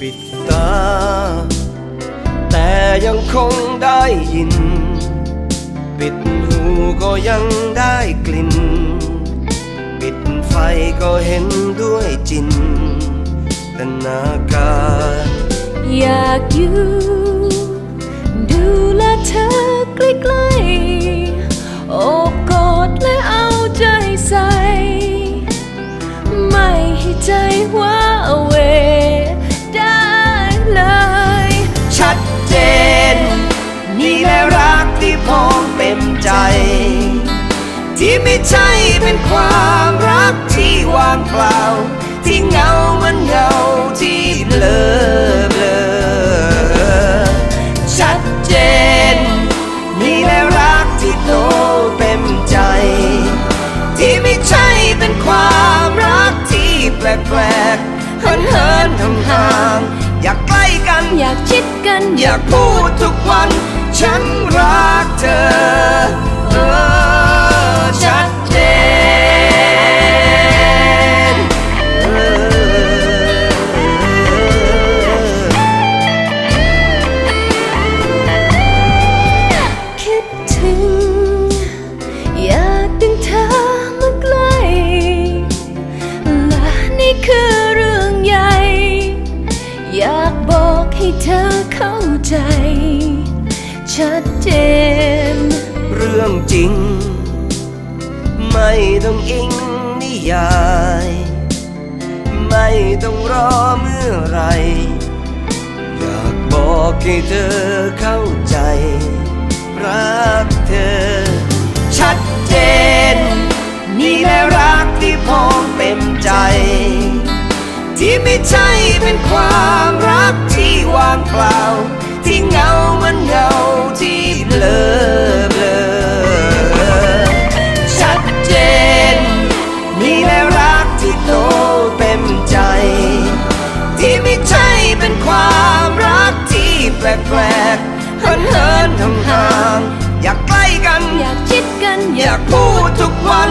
ปิดตา แต่ยังคงได้ยิน ปิดหูก็ยังได้กลิ่น ปิดไฟก็เห็นด้วยจินตนาการอยากอยู่ดูแลเธอใกล้ๆโอบกอดและเอาใจใส่ ไม่ให้ใจว่า แปลกๆเหินเหินทำห่างๆอยากใกล้กัน อยากชิดกัน อยากพูดทุกวัน ฉันรักเธอเออ ให้เธอเข้าใจ ชัดเจน เรื่องจริง ไม่ต้องอิงนิยาย ไม่ต้องรอเมื่อไร อยากบอกให้เธอเข้าใจ รักเธอ ชัดเจน นี่แหละรักที่พร้อมเต็มใจ ที่ไม่ใช่เป็นความ เปล่า ที่เงาเหมันเงาที่เบลอเบลอชัดเจนนี่แหละรักที่โตเต็มใจ ที่ไม่ใช่เป็นความรักที่แปลกๆเหินเหินทำห่างอยากใกล้กัน อยากชิดกัน อยากพูดทุกวัน